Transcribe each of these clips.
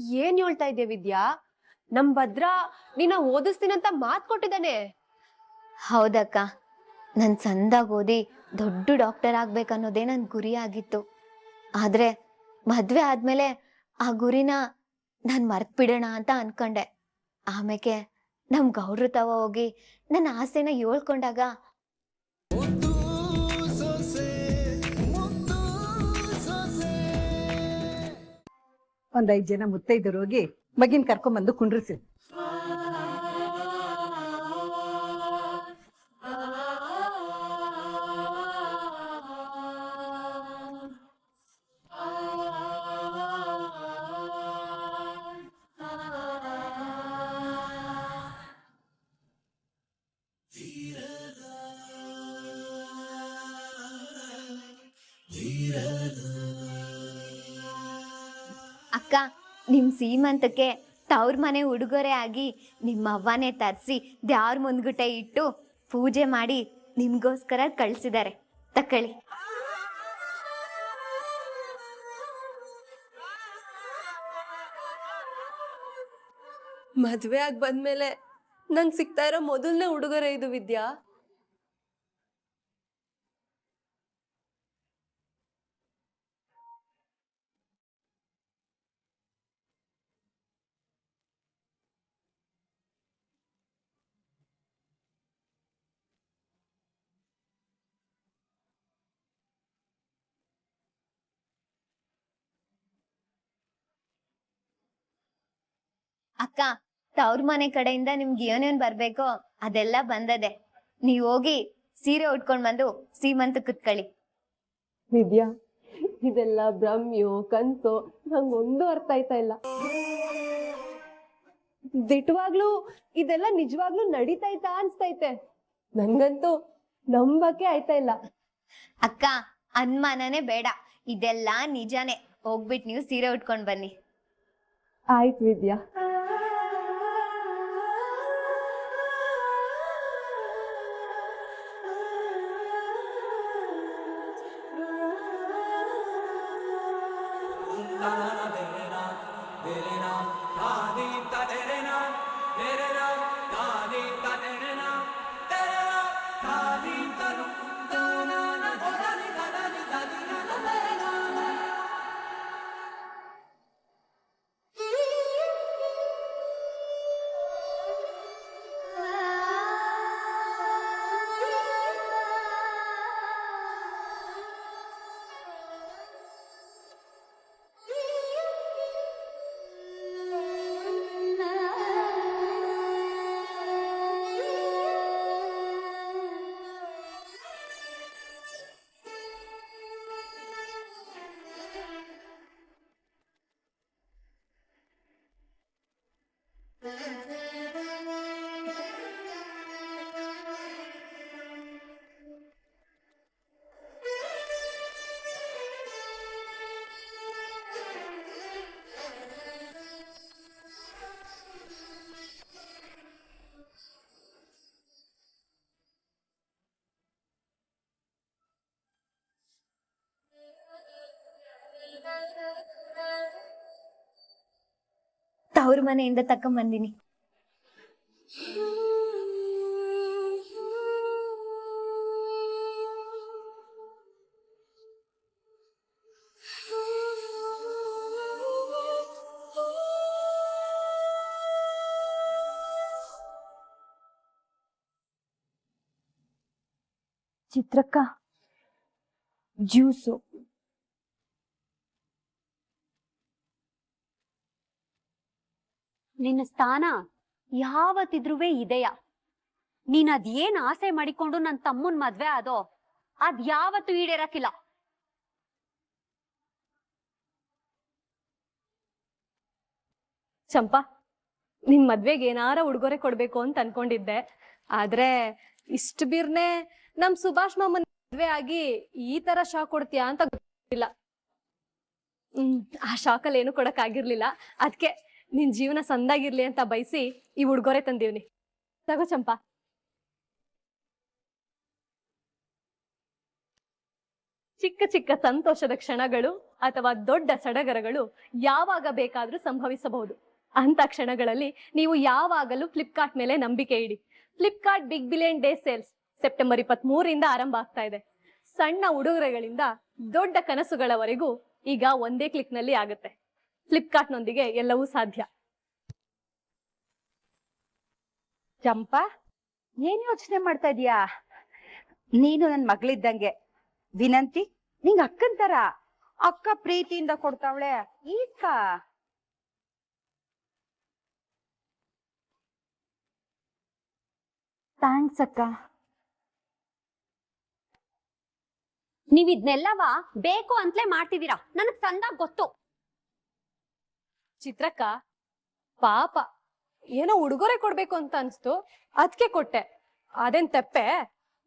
ಏನ್ ಹೇಳ್ತಾ ಇದ್ದೆ ವಿದ್ಯಾ? ನಮ್ ಭದ್ರ ನಿನ್ನ ಓದಿಸ್ತೀನಂತ ಮಾತ್ ಕೊಟ್ಟಿದ್ದಾನೆ. ಹೌದಕ್ಕ. ನನ್ ಸಂದಾಗ ಓದಿ ದೊಡ್ಡ ಡಾಕ್ಟರ್ ಆಗ್ಬೇಕನ್ನೋದೇ ನನ್ ಗುರಿ ಆಗಿತ್ತು. ಆದ್ರೆ ಮದ್ವೆ ಆದ್ಮೇಲೆ ಆ ಗುರಿನ ನಾನ್ ಮರ್ತ್ ಬಿಡೋಣ ಅಂತ ಅನ್ಕೊಂಡೆ. ಆಮೇಲೆ ನಮ್ ಗೌಡ್ರು ತವ ಹೋಗಿ ನನ್ನ ಆಸೆನ ಹೇಳ್ಕೊಂಡಾಗ ಒಂದ್ ಐದ್ ಜನ ಮುತ್ತೈದರು ಹೋಗಿ ಮಗಿನ್ ಕರ್ಕೊಂಬಂದು ಕುಂಡ್ರಿಸಿ. ಅಕ್ಕ ನಿಮ್ಮ ಸೀಮಂತಕ್ಕೆ ತವ್ರ ಮನೆ ಉಡುಗೊರೆ ಆಗಿ ನಿಮ್ಮ ಅವ್ವನೇ ತರಿಸಿ ದ್ಯಾವ್ರ ಮುಂದ್ಗುಟೆ ಇಟ್ಟು ಪೂಜೆ ಮಾಡಿ ನಿಮಗೋಸ್ಕರ ಕಳಿಸಿದ್ದಾರೆ ತಕ್ಕಳಿ. ಮದ್ವೆ ಆಗಿ ಬಂದ್ಮೇಲೆ ನಂಗೆ ಸಿಗ್ತಾ ಇರೋ ಮೊದಲನೇ ಉಡುಗೊರೆ ಇದು ವಿದ್ಯಾ. ಅಕ್ಕ ತವ್ರ ಮನೆ ಕಡೆಯಿಂದ ನಿಮ್ಗೆ ಏನೇನ್ ಬರ್ಬೇಕೋ ಅದೆಲ್ಲ ಬಂದದೆ. ನೀವ್ ಹೋಗಿ ಸೀರೆ ಉಟ್ಕೊಂಡ್ ಬಂದು ಸೀಮಂತ ಕುತ್ಕೊಳ್ಳಿ. ವಿದ್ಯಾ ಇದೆಲ್ಲ ಭ್ರಮ್ಯೋ ಕನ್ಸೋ ನಂಗ್ ಒಂದು ಅರ್ಥ ಆಯ್ತಾ ಇಲ್ಲ. ದಿಟ್ವಾಗ್ಲೂ ಇದೆಲ್ಲ ನಿಜವಾಗ್ಲೂ ನಡೀತೈತಾ ಅನ್ಸ್ತೈತೆ. ನಂಗಂತೂ ನಂಬಕ್ಕೆ ಆಯ್ತಾ ಇಲ್ಲ. ಅಕ್ಕ ಅನುಮಾನನೇ ಬೇಡ. ಇದೆಲ್ಲ ನಿಜಾನೇ. ಹೋಗ್ಬಿಟ್ ನೀವು ಸೀರೆ ಉಟ್ಕೊಂಡ್ ಬನ್ನಿ. ಆಯ್ತು ವಿದ್ಯಾ. ತವ್ರ ಮನೆಯಿಂದ ತಕೊಂಬಂದಿನಿ ಚಿತ್ರಕ್ಕ ಜ್ಯೂಸು. ನಿನ್ನ ಸ್ಥಾನ ಯಾವತ್ತಿದ್ರೂ ಇದೆಯ? ನೀನ್ ಅದೇನ್ ಆಸೆ ಮಾಡಿಕೊಂಡು ನನ್ ತಮ್ಮನ್ ಮದ್ವೆ ಆದೋ ಅದ್ ಯಾವತ್ತು ಈಡೇರಕ್ಕಿಲ್ಲ. ಚಂಪಾ, ನಿನ್ ಮದ್ವೆಗೆ ಏನಾರ ಉಡುಗೊರೆ ಕೊಡ್ಬೇಕು ಅಂತ ಅನ್ಕೊಂಡಿದ್ದೆ. ಆದ್ರೆ ಇಷ್ಟ ಬಿರ್ನೆ ನಮ್ ಸುಭಾಷ್ ಮಾಮನ್ ಮದ್ವೆ ಆಗಿ ಈ ತರ ಶಾಕ್ ಕೊಡ್ತೀಯಾ ಅಂತ ಗೊತ್ತಿಲ್ಲ. ಹ್ಮ್, ಆ ಶಾಕಲ್ಲಿ ಏನು ಕೊಡಕ್ ಆಗಿರ್ಲಿಲ್ಲ ಅದಕ್ಕೆ ನಿನ್ ಜೀವನ ಸಂದಾಗಿರ್ಲಿ ಅಂತ ಬಯಸಿ ಈ ಉಡುಗೊರೆ ತಂದೀವ್ನಿ. ತಗೋ ಚಂಪಾ. ಚಿಕ್ಕ ಚಿಕ್ಕ ಸಂತೋಷದ ಕ್ಷಣಗಳು ಅಥವಾ ದೊಡ್ಡ ಸಡಗರಗಳು ಯಾವಾಗ ಬೇಕಾದ್ರೂ ಸಂಭವಿಸಬಹುದು. ಅಂತ ಕ್ಷಣಗಳಲ್ಲಿ ನೀವು ಯಾವಾಗಲೂ ಫ್ಲಿಪ್ಕಾರ್ಟ್ ಮೇಲೆ ನಂಬಿಕೆ ಇಡಿ. Flipkart big billion day sales September ಇಪ್ಪತ್ತ್ ಮೂರಿಂದ ಆರಂಭ ಆಗ್ತಾ ಇದೆ. ಸಣ್ಣ ಉಡುಗೊರೆಗಳಿಂದ ದೊಡ್ಡ ಕನಸುಗಳವರೆಗೂ ಈಗ ಒಂದೇ ಕ್ಲಿಕ್ನಲ್ಲಿ ಆಗುತ್ತೆ. ಫ್ಲಿಪ್ಕಾರ್ಟ್ನೊಂದಿಗೆ ಎಲ್ಲವೂ ಸಾಧ್ಯ. ಚಂಪಾ, ಏನ್ ಯೋಚನೆ ಮಾಡ್ತಾ ಇದೀಯಾ ನೀನು ನನ್ ಮಗಳಿದ್ದಂಗೆ. ವಿನಂತಿ, ನಿಂಗ ಅಕ್ಕನ್ ತರ. ಅಕ್ಕ ಪ್ರೀತಿಯಿಂದ ಕೊಡ್ತಾವಳೆ. ಈಕ ಥ್ಯಾಂಕ್ಸ್ ಅಕ್ಕ. ನೀವ್ ಬೇಕು ಅಂತಲೇ ಮಾಡ್ತಿದ್ದೀರಾ? ನನಗ್ ಸಂದ ಗೊತ್ತು. ಚಿತ್ರಕ್ಕ ಪಾಪ. ಏನೋ ಉಡುಗೊರೆ ಕೊಡ್ಬೇಕು ಅಂತ ಅನ್ಸ್ತು. ಅದಕ್ಕೆ ಕೊಟ್ಟೆ. ಅದೇನ್ ತಪ್ಪೆ?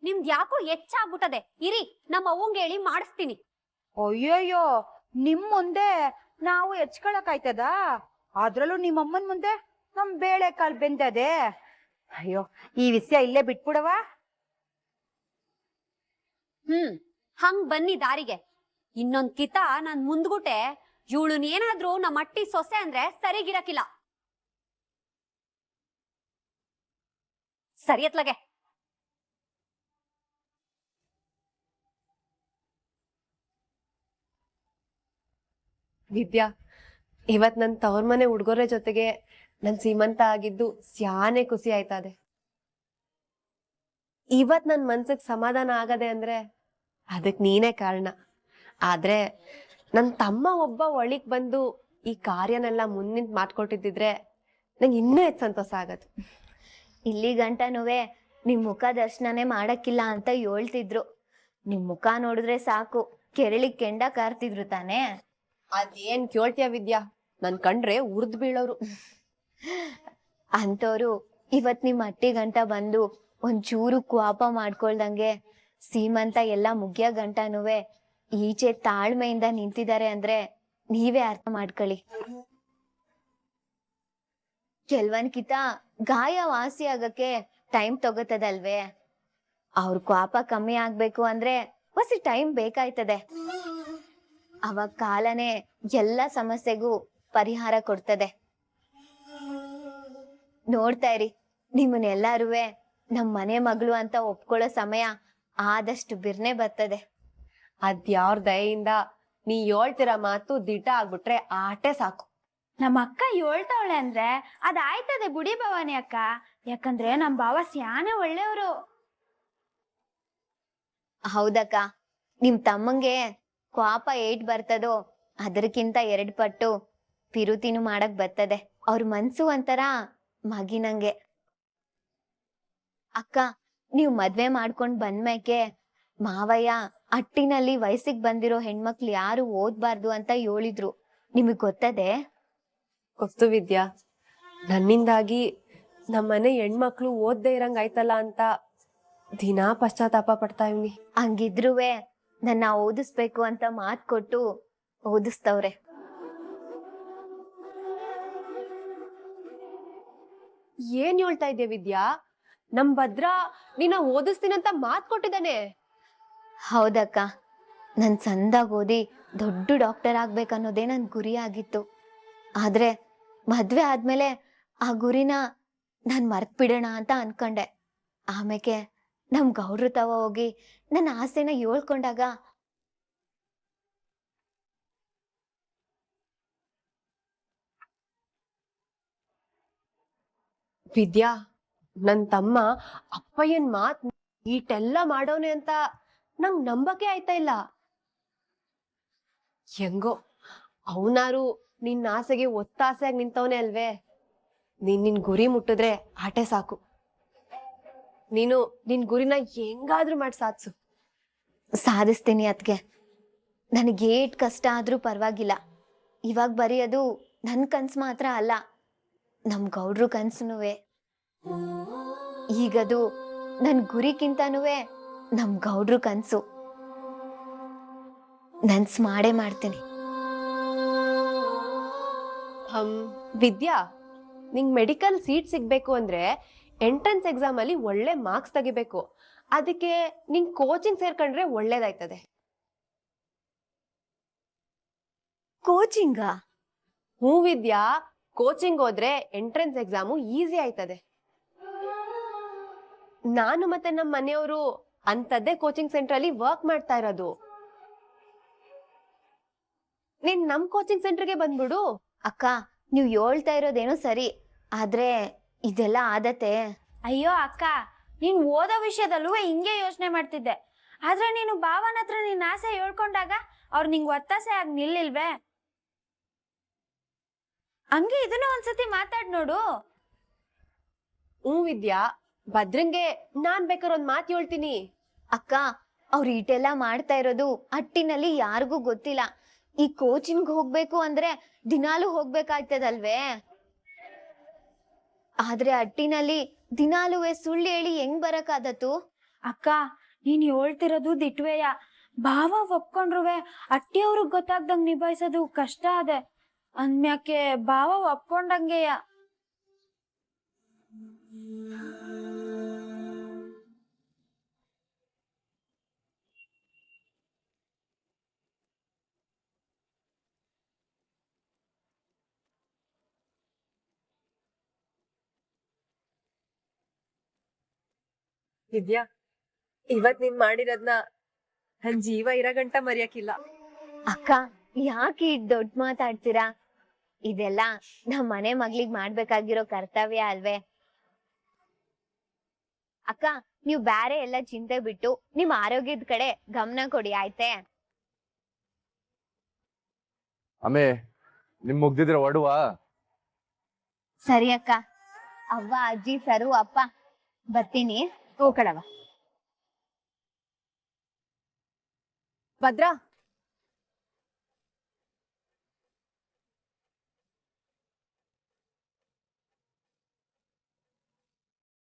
ನಿಮ್ದ್ ಯಾಕೋ ಹೆಚ್ಚಾಗ್ಬಿಟ್ಟದೆ. ಇರಿ ನಮ್ಮ ಅವಂಗ ಹೇಳಿ ಮಾಡಿಸ್ತೀನಿ. ಅಯ್ಯೋಯ್ಯೋ ನಿಮ್ ಮುಂದೆ ನಾವು ಹೆಚ್ಕೊಳಕ್ ಆಯ್ತದ? ಅದ್ರಲ್ಲೂ ನಿಮ್ಮಮ್ಮನ್ ಮುಂದೆ ನಮ್ ಬೇಳೆ ಕಾಲ್ ಬೆಂದದೆ ಅಯ್ಯೋ ಈ ವಿಷಯ ಇಲ್ಲೇ ಬಿಟ್ಬಿಡವ? ಹ್ಮ್ ಹಂಗ್ ಬನ್ನಿ ದಾರಿಗೆ. ಇನ್ನೊಂದ್ ಕಿತ ನಾನ್ ಮುಂದ್ಗುಟೆ. ಇವಳನ್ ಏನಾದ್ರೂ ನಮ್ಮ ಅಟ್ಟಿ ಸೊಸೆ ಅಂದ್ರೆ ಸರಿಗಿರಕಿಲ್ಲ ಸರಿ ಲಗೆ ವಿದ್ಯಾ, ಇವತ್ ನನ್ ತವ್ರ ಮನೆ ಹುಡ್ಗೋರ ಜೊತೆಗೆ ನನ್ ಸೀಮಂತ ಆಗಿದ್ದು ಸ್ಯಾನೆ ಖುಷಿ ಆಯ್ತದೆ. ಇವತ್ ನನ್ ಮನ್ಸಿಗೆ ಸಮಾಧಾನ ಆಗದೆ ಅಂದ್ರೆ ಅದಕ್ ನೀನೇ ಕಾರಣ. ಆದ್ರೆ ನನ್ ತಮ್ಮ ಒಬ್ಬ ಒಳಿಗ್ ಬಂದು ಈ ಕಾರ್ಯನೆಲ್ಲ ಮುಂದಿನ ಮಾಡ್ಕೊಟ್ಟಿದ್ದಿದ್ರೆ ನಂಗೆ ಇನ್ನೂ ಹೆಚ್ಚು ಸಂತೋಷ ಆಗೋದು ಇಲ್ಲಿ ಗಂಟನುವೆ ನಿಮ್ ಮುಖ ದರ್ಶನನೇ ಮಾಡಕ್ಕಿಲ್ಲ ಅಂತ ಹೇಳ್ತಿದ್ರು. ನಿಮ್ ಮುಖ ನೋಡಿದ್ರೆ ಸಾಕು ಕೆರಳಿ ಕೆಂಡ ಕಾರ್ತಿದ್ರು ತಾನೇ. ಅದೇನ್ ಕೇಳ್ತೀಯ ವಿದ್ಯಾ? ನನ್ ಕಂಡ್ರೆ ಉರ್ದ್ ಬೀಳೋರು. ಅಂತವ್ರು ಇವತ್ ನಿಮ್ ಅಟ್ಟಿ ಗಂಟ ಬಂದು ಒಂಚೂರು ಕ್ವಾಪ ಮಾಡ್ಕೊಳ್ದಂಗೆ ಸೀಮಂತ ಎಲ್ಲ ಮುಗ್ಯ ಗಂಟನುವೆ ಈಚೆ ತಾಳ್ಮೆಯಿಂದ ನಿಂತಿದ್ದಾರೆ ಅಂದ್ರೆ ನೀವೇ ಅರ್ಥ ಮಾಡ್ಕೊಳ್ಳಿ. ಕೆಲ್ವನ್ಕಿತ ಗಾಯ ವಾಸಿ ಆಗಕ್ಕೆ ಟೈಮ್ ತಗೋತದಲ್ವೇ? ಅವ್ರ ಕೋಪ ಕಮ್ಮಿ ಆಗ್ಬೇಕು ಅಂದ್ರೆ ಹೊಸ ಟೈಮ್ ಬೇಕಾಯ್ತದೆ. ಅವಾಗ ಕಾಲನೇ ಎಲ್ಲ ಸಮಸ್ಯೆಗೂ ಪರಿಹಾರ ಕೊಡ್ತದೆ. ನೋಡ್ತಾ ಇರಿ, ನಿಮ್ಮನ್ನೆಲ್ಲಾರುವೆ ನಮ್ಮ ಮನೆ ಮಗಳು ಅಂತ ಒಪ್ಕೊಳ್ಳೋ ಸಮಯ ಆದಷ್ಟು ಬಿರ್ನೆ ಬರ್ತದೆ. ಅದ್ಯಾವ್ರ ದಯೆಯಿಂದ ನೀ ಹೇಳ್ತಿರ ಮಾತು ದಿಟ ಆಗ್ಬಿಟ್ರೆ ಆಟೆ ಸಾಕು. ನಮ್ಮ ಅಕ್ಕ ಹೇಳ್ತಾವಳೆ ಅಂದ್ರೆ ಅದಾಯ್ತದೆ ಬುಡಿ ಭವಾನಿ ಅಕ್ಕ. ಯಾಕಂದ್ರೆ ನಮ್ ಭಾವ ಸ್ಯಾನೆ ಒಳ್ಳೆಯವರು. ಹೌದಕ್ಕ ನಿಮ್ ತಮ್ಮಂಗೆ ಕ್ವಾಪ ಏಟ್ ಬರ್ತದೋ ಅದಕ್ಕಿಂತ ಎರಡ್ ಪಟ್ಟು ಪಿರುತಿನು ಮಾಡಕ್ ಬರ್ತದೆ. ಅವ್ರ ಮನ್ಸು ಒಂಥರ ಮಗಿನಂಗೆ. ಅಕ್ಕ ನೀವ್ ಮದ್ವೆ ಮಾಡ್ಕೊಂಡ್ ಬಂದ್ಮೇಕೆ ಮಾವಯ್ಯ ಅಟ್ಟಿನಲ್ಲಿ ವಯಸ್ಸಿಗೆ ಬಂದಿರೋ ಹೆಣ್ಮಕ್ಳು ಯಾರು ಓದ್ಬಾರ್ದು ಅಂತ ಹೇಳಿದ್ರು. ನಿಮಗ್ ಗೊತ್ತದೆ? ಗೊತ್ತು ವಿದ್ಯಾ. ನನ್ನಿಂದಾಗಿ ನಮ್ಮನೆ ಹೆಣ್ಮಕ್ಳು ಓದ್ದೇ ಇರಂಗ್ ಆಯ್ತಲ್ಲ ಅಂತ ದಿನಾ ಪಶ್ಚಾತ್ತಾಪ ಪಡ್ತಾ ಇವ್ನಿ. ಹಂಗಿದ್ರುವೆ ನನ್ನ ಓದಿಸ್ಬೇಕು ಅಂತ ಮಾತ್ ಕೊಟ್ಟು ಓದಿಸ್ತವ್ರೆ. ಏನ್ ಹೇಳ್ತಾ ಇದ್ದೆ ವಿದ್ಯಾ? ನಮ್ ಭದ್ರ ನಿನ್ನ ಓದಿಸ್ತೀನಂತ ಮಾತ್ ಕೊಟ್ಟಿದ್ದಾನೆ. ಹೌದಕ್ಕ. ನನ್ ಚಂದಾಗ್ ಓದಿ ದೊಡ್ಡ ಡಾಕ್ಟರ್ ಆಗ್ಬೇಕನ್ನೋದೇ ನನ್ ಗುರಿ ಆಗಿತ್ತು ಆದ್ರೆ ಮದ್ವೆ ಆದ್ಮೇಲೆ ಆ ಗುರಿನ ನಾನ್ ಮರ್ತ್ ಬಿಡೋಣ ಅಂತ ಅನ್ಕೊಂಡೆ. ಆಮೇಲೆ ನಮ್ ಗೌಡ್ರು ತವ ಹೋಗಿ ನನ್ನ ಆಸೆನ ಹೇಳ್ಕೊಂಡಾಗ ವಿದ್ಯಾ, ನನ್ ತಮ್ಮ ಅಪ್ಪಯ್ಯನ್ ಮಾತ್ ಈಟೆಲ್ಲ ಮಾಡೋನೆ ಅಂತ ನಂಗ್ ನಂಬಕೆ ಆಯ್ತಾ ಇಲ್ಲ. ಹೆಂಗೋ, ಅವನಾರು ನಿನ್ನ ಆಸೆಗೆ ಒತ್ತಾಸೆಯಾಗಿ ನಿಂತವನೇ ಅಲ್ವೇ? ನೀನ್ ನಿನ್ ಗುರಿ ಮುಟ್ಟಿದ್ರೆ ಆಟೆ ಸಾಕು. ನೀನು ನಿನ್ ಗುರಿನ ಹೆಂಗಾದ್ರೂ ಮಾಡಿ ಸಾಧಿಸು. ಸಾಧಿಸ್ತೀನಿ ಅದ್ಗೆ ನನಗೆ ಏಟ್ ಕಷ್ಟ ಆದ್ರೂ ಪರವಾಗಿಲ್ಲ. ಇವಾಗ ಬರೀ ಅದು ನನ್ ಕನ್ಸ್ ಮಾತ್ರ ಅಲ್ಲ, ನಮ್ ಗೌಡ್ರು ಕನ್ಸುನುವೆ. ಈಗದು ನನ್ ಗುರಿಕ್ಕಿಂತನೂ ನಮ್ ಗೌಡ್ರು ಕನ್ಸು. ನನ್ಸ್ ಮಾಡೇ ಮಾಡ್ತೀನಿ. ವಿದ್ಯಾ ನಿಂಗ್ ಮೆಡಿಕಲ್ ಸೀಟ್ ಸಿಗ್ಬೇಕು ಅಂದ್ರೆ ಎಂಟ್ರೆನ್ಸ್ ಎಕ್ಸಾಮ್ ಅಲ್ಲಿ ಒಳ್ಳೆ ಮಾರ್ಕ್ಸ್ ತೆಗಿಬೇಕು. ಅದಕ್ಕೆ ನಿಂಗ್ ಕೋಚಿಂಗ್ ಸೇರ್ಕೊಂಡ್ರೆ ಒಳ್ಳೇದಾಯ್ತದೆ. ಕೋಚಿಂಗಾ? ಹ್ಞೂ ವಿದ್ಯಾ ಕೋಚಿಂಗ್ ಹೋದ್ರೆ ಎಂಟ್ರೆನ್ಸ್ ಎಕ್ಸಾಮು ಈಸಿ ಆಯ್ತದೆ. ನಾನು ಮತ್ತೆ ನಮ್ಮ ಮನೆಯವರು ಅಂತದ್ದೇ ಕೋಚಿಂಗ್ ಸೆಂಟರ್ ಅಲ್ಲಿ ವರ್ಕ್ ಮಾಡ್ತಾ ಇರೋದು. ನೀನ್ ನಮ್ ಕೋಚಿಂಗ್ ಸೆಂಟರ್ಗೆ ಬಂದ್ಬಿಡು. ಅಕ್ಕ ನೀವು ಹೇಳ್ತಾ ಇರೋದೇನೋ ಸರಿ ಆದ್ರೆ ಇದೆಲ್ಲ ಆದತೆ ಅಯ್ಯೋ ಅಕ್ಕ ನೀನ್ ಓದೋ ವಿಷಯದಲ್ಲೂ ಹಿಂಗೆ ಯೋಚನೆ ಮಾಡ್ತಿದ್ದೆ. ಆದ್ರೆ ನೀನು ಭಾವನ ಹತ್ರ ನಿನ್ನ ಆಸೆ ಹೇಳ್ಕೊಂಡಾಗ ಅವ್ರು ನಿಂಗ್ ಒತ್ತಾಸೆ ಆಗಿ ನಿಲ್ಲಿಲ್ವೇ? ಹಂಗೆ ಇದನ್ನ ಒಂದ್ಸತಿ ಮಾತಾಡ್ ನೋಡು. ಹ್ಞೂ ವಿದ್ಯಾ ಭದ್ರಂಗೆ ನಾನ್ ಬೇಕಾದ್ರೆ ಒಂದ್ ಮಾತು ಹೇಳ್ತೀನಿ. ಅಕ್ಕ, ಅವ್ರು ಈಟೆಲ್ಲ ಮಾಡ್ತಾ ಇರೋದು ಅಟ್ಟಿನಲ್ಲಿ ಯಾರಿಗೂ ಗೊತ್ತಿಲ್ಲ. ಈ ಕೋಚಿಂಗ್ ಹೋಗ್ಬೇಕು ಅಂದ್ರೆ ದಿನಾಲು ಹೋಗ್ಬೇಕಾಯ್ತದಲ್ವೇ? ಆದ್ರೆ ಅಟ್ಟಿನಲ್ಲಿ ದಿನಾಲುವೆ ಸುಳ್ಳು ಹೇಳಿ ಹೆಂಗ್ ಬರಕಾದತ್ತು ಅಕ್ಕ, ನೀನ್ ಹೇಳ್ತಿರೋದು ದಿಟ್ವೇಯ. ಭಾವ ಒಪ್ಕೊಂಡ್ರುವೆ ಅಟ್ಟಿಯವ್ರಿಗೆ ಗೊತ್ತಾಗ್ದಂಗ್ ನಿಭಾಯಿಸೋದು ಕಷ್ಟ ಅದೇ. ಅಂದ್ಮ್ಯಾಕೆ ಭಾವ ಒಪ್ಕೊಂಡಂಗೆಯ? ವಿದ್ಯಾ ಇವತ್ ನೀನ್ ಮಾಡಿರೋದ್ನ ನನ್ ಜೀವ ಇರೋ ಗಂಟ ಮರೆಯಕ್ಕಿಲ್ಲ. ಅಕ್ಕ ಯಾಕೆ ಇದ್ ದೊಡ್ಡ ಮಾತಾಡ್ತೀರಾ? ಇದೆಲ್ಲ ನಮ್ ಮನೆ ಮಗ್ಳಿಗ್ ಮಾಡ್ಬೇಕಾಗಿರೋ ಕರ್ತವ್ಯ ಅಲ್ವೇ? ಅಕ್ಕ ನೀವ್ ಬೇರೆ ಎಲ್ಲ ಚಿಂತೆ ಬಿಟ್ಟು ನಿಮ್ ಆರೋಗ್ಯದ ಕಡೆ ಗಮನ ಕೊಡಿ ಆಯ್ತೆ? ಆಮೇ ನಿಮ್ ಮುಗ್ದಿದ್ರೆ ಒಡುವ? ಸರಿ ಅಕ್ಕ. ಅವ್ವ ಅಜ್ಜಿ ಸರು ಅಪ್ಪ ಬರ್ತೀನಿ. ఓకడవా భద్రా!